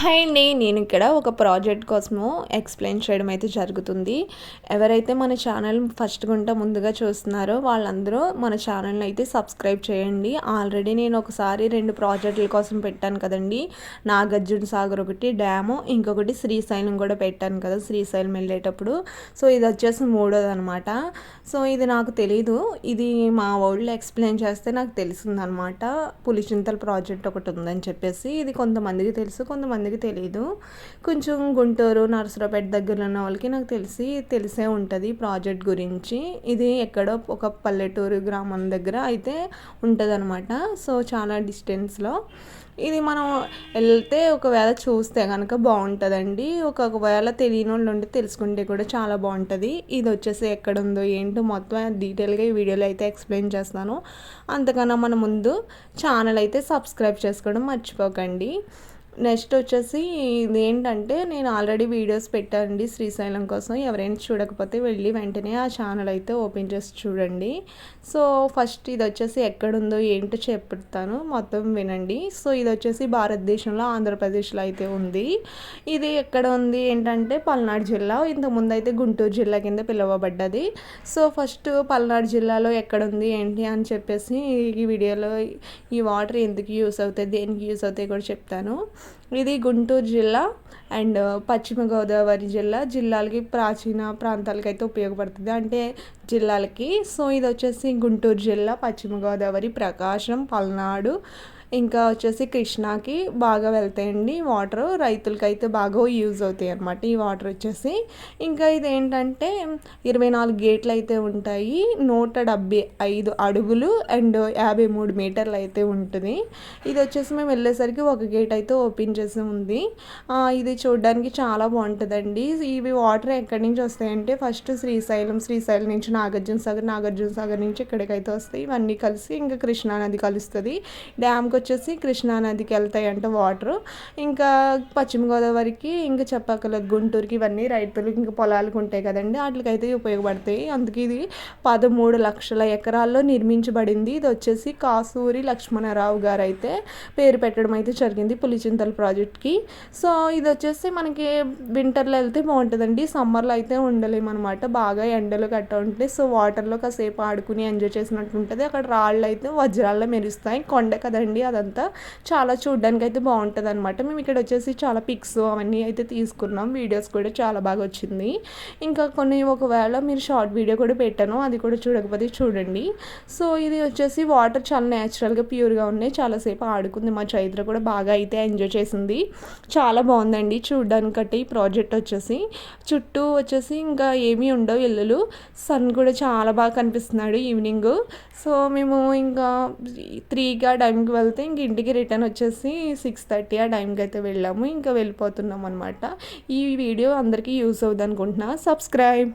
Hi అండి నేను ఇక్కడ ఒక ప్రాజెక్ట్ కోసము ఎక్స్ప్లెయిన్ చేయడం అయితే జరుగుతుంది. ఎవరైతే మన ఛానల్ ఫస్ట్ గుంట ముందుగా చూస్తున్నారో వాళ్ళందరూ మన ఛానల్ని అయితే సబ్స్క్రైబ్ చేయండి. ఆల్రెడీ నేను ఒకసారి రెండు ప్రాజెక్టుల కోసం పెట్టాను కదండి. నాగార్జున సాగర్ ఒకటి డ్యాము ఇంకొకటి శ్రీశైలం కూడా పెట్టాను కదా శ్రీశైలం వెళ్ళేటప్పుడు. సో ఇది వచ్చేసి మూడోది అనమాట సో ఇది నాకు తెలీదు. ఇది మా వాళ్ళు ఎక్స్ప్లెయిన్ చేస్తే నాకు తెలిసిందనమాట పులిచింతల ప్రాజెక్ట్ ఒకటి ఉందని చెప్పేసి. ఇది కొంతమందికి తెలుసు కొంతమంది మందికి తెలియదు కొంచెం గుంటూరు నరసరావుపేట దగ్గర ఉన్న వాళ్ళకి నాకు తెలిసి తెలిసే ఉంటుంది ప్రాజెక్ట్ గురించి. ఇది ఎక్కడో ఒక పల్లెటూరు గ్రామం దగ్గర అయితే ఉంటుంది అనమాట సో చాలా డిస్టెన్స్లో. ఇది మనం వెళ్తే ఒకవేళ చూస్తే కనుక బాగుంటుందండి. ఒకవేళ తెలియని వాళ్ళు ఉంటే తెలుసుకుంటే కూడా చాలా బాగుంటుంది. ఇది వచ్చేసి ఎక్కడ ఉందో ఏంటో మొత్తం డీటెయిల్గా ఈ వీడియోలో అయితే ఎక్స్ప్లెయిన్ చేస్తాను. అంతకన్నా మన ముందు ఛానల్ అయితే సబ్స్క్రైబ్ చేసుకోవడం మర్చిపోకండి. నెక్స్ట్ వచ్చేసి ఇది ఏంటంటే నేను ఆల్రెడీ వీడియోస్ పెట్టానండి శ్రీశైలం కోసం. ఎవరైనా చూడకపోతే వెళ్ళి వెంటనే ఆ ఛానల్ అయితే ఓపెన్ చేసి చూడండి. సో ఫస్ట్ ఇది వచ్చేసి ఎక్కడుందో ఏంటో చెప్తాను. మొత్తం వినండి. సో ఇది వచ్చేసి భారతదేశంలో ఆంధ్రప్రదేశ్లో అయితే ఉంది. ఇది ఎక్కడ ఉంది ఏంటంటే పల్నాడు జిల్లా. ఇంతకుముందు అయితే గుంటూరు జిల్లా కింద పిలువబడ్డది. సో ఫస్ట్ పల్నాడు జిల్లాలో ఎక్కడ ఉంది ఏంటి అని చెప్పేసి ఈ వీడియోలో ఈ వాటర్ ఎందుకు యూస్ అవుతాయి దేనికి యూస్ అవుతాయి కూడా చెప్తాను. ఇది గుంటూరు జిల్లా అండ్ పశ్చిమ గోదావరి జిల్లా. జిల్లాలకి ప్రాచీన ప్రాంతాలకి అయితే ఉపయోగపడుతుంది. అంటే జిల్లాలకి. సో ఇది వచ్చేసి గుంటూరు జిల్లా పశ్చిమ గోదావరి ప్రకాశం పల్నాడు ఇంకా వచ్చేసి కృష్ణాకి బాగా వెళ్తాయండి వాటర్. రైతులకి అయితే బాగా యూజ్ అవుతాయి అనమాట ఈ వాటర్ వచ్చేసి. ఇంకా ఇది ఏంటంటే ఇరవై నాలుగు గేట్లు అయితే ఉంటాయి. నూట డెబ్బై ఐదు అడుగులు అండ్ యాభై మూడు మీటర్లు అయితే ఉంటుంది. ఇది వచ్చేసి మేము వెళ్ళేసరికి ఒక గేట్ అయితే ఓపెన్ చేసి ఉంది. ఇది చూడడానికి చాలా బాగుంటుందండి. ఇవి వాటర్ ఎక్కడి నుంచి వస్తాయంటే ఫస్ట్ శ్రీశైలం శ్రీశైలం నుంచి నాగార్జున సాగర్ నాగార్జున సాగర్ నుంచి ఇక్కడికైతే వస్తాయి. ఇవన్నీ కలిసి ఇంకా కృష్ణానది కలుస్తుంది. డ్యామ్కి వచ్చేసి కృష్ణానదికి వెళ్తాయంట వాటర్. ఇంకా పశ్చిమ గోదావరికి ఇంకా చెప్పక్కర్లేదు గుంటూరుకి ఇవన్నీ రైతులు ఇంకా పొలాలకు ఉంటాయి కదండి. వాటికైతే ఉపయోగపడతాయి. అందుకే ఇది పదమూడు లక్షల ఎకరాల్లో నిర్మించబడింది. ఇది వచ్చేసి కాసూరి లక్ష్మణరావు గారు అయితే పేరు పెట్టడం అయితే జరిగింది పులిచింతల ప్రాజెక్ట్కి. సో ఇది వచ్చేసి మనకి వింటర్లో వెళ్తే బాగుంటుందండి. సమ్మర్లో అయితే ఉండలేమన్నమాట. బాగా ఎండలు కట్టా ఉంటాయి. సో వాటర్లో కాసేపు ఆడుకుని ఎంజాయ్ చేసినట్టు ఉంటుంది అక్కడ రాళ్ళు అయితే వజ్రాల్లో మెరుస్తాయి. కొండ కదండి అదంతా చాలా చూడడానికి అయితే బాగుంటుంది అనమాట మేము ఇక్కడ వచ్చేసి చాలా పిక్స్ అవన్నీ అయితే తీసుకున్నాం. వీడియోస్ కూడా చాలా బాగా వచ్చింది. ఇంకా కొన్ని ఒకవేళ మీరు షార్ట్ వీడియో కూడా పెట్టాను అది కూడా చూడకపోతే చూడండి. సో ఇది వచ్చేసి వాటర్ చాలా న్యాచురల్గా ప్యూర్గా ఉన్నాయి. చాలాసేపు ఆడుకుంది. మా చైత్ర కూడా బాగా అయితే ఎంజాయ్ చేసింది. చాలా బాగుందండి చూడడానికట్టి ఈ ప్రాజెక్ట్ వచ్చేసి. చుట్టూ వచ్చేసి ఇంకా ఏమీ ఉండవు ఇల్లులు. సన్ కూడా చాలా బాగా కనిపిస్తున్నాడు ఈవినింగ్. సో మేము ఇంకా త్రీగా టైంకి వెళ్తే ఇంక ఇంటికి రిటర్న్ వచ్చేసి సిక్స్ థర్టీ ఆ టైంకి అయితే వెళ్ళాము. ఇంకా వెళ్ళిపోతున్నాం అనమాట ఈ వీడియో అందరికీ యూస్ అవుతుంది అనుకుంటున్నా సబ్స్క్రైబ్.